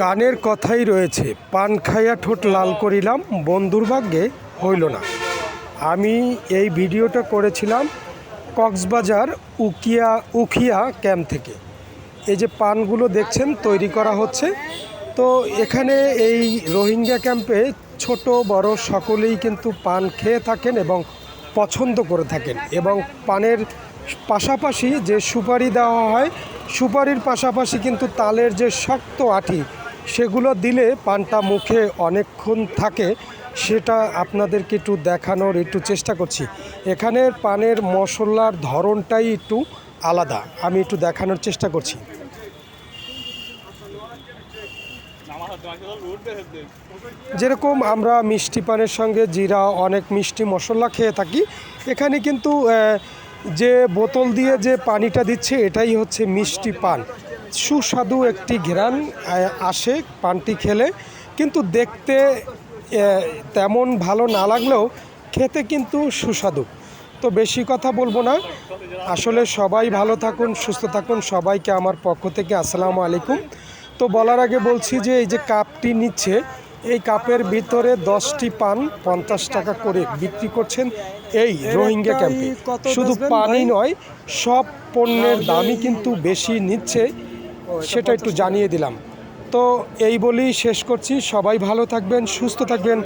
গানের কথাই রয়েছে, পান খাইয়া ঠোঁট লাল করিলাম, বন্ধুর ভাগ্যে হইল না। আমি এই ভিডিওটা করেছিলাম কক্সবাজার উকিয়া, উখিয়া ক্যাম্প থেকে। এই যে পানগুলো দেখছেন, তৈরি করা হচ্ছে। তো এখানে এই রোহিঙ্গা ক্যাম্পে ছোট, বড় সকলেই কিন্তু পান খেয়ে থাকেন এবং পছন্দ করে থাকেন এবং পানের পাশাপাশি যে সুপারি দেওয়া হয় সুপারির পাশাপাশি কিন্তু তালের যে শক্ত আঠি সেগুলো দিলে পানটা মুখে অনেকক্ষণ থাকে, সেটা আপনাদেরকে একটু দেখানোর একটু চেষ্টা করছি। এখানের পানের মশলার ধরনটাই একটু আলাদা, আমি একটু দেখানোর চেষ্টা করছি। যেরকম আমরা মিষ্টি পানের সঙ্গে জিরা, অনেক মিষ্টি মশলা খেয়ে থাকি, এখানে কিন্তু যে বোতল দিয়ে যে পানিটা দিচ্ছে, এটাই হচ্ছে মিষ্টি পান। সুস্বাদু একটি ঘ্রাণ আসে পানটি খেলে। কিন্তু দেখতে তেমন ভালো না লাগলেও খেতে কিন্তু সুস্বাদু। তো বেশি কথা বলব না। আসলে সবাই ভালো থাকুন, সুস্থ থাকুন। সবাইকে আমার পক্ষ থেকে আসসালামু আলাইকুম। তো বলার আগে বলছি যে, এই যে কাপটি নিচ্ছে এই কাপের ভিতরে দশটি পান পঞ্চাশ টাকা করে বিক্রি করছেন এই রোহিঙ্গা ক্যাম্পে। শুধু পানি নয় সব পণ্যের দামই কিন্তু বেশি নিচ্ছে সেটা একটু জানিয়ে দিলাম। তো এই বলেই শেষ করছি। সবাই ভালো থাকবেন সুস্থ থাকবেন।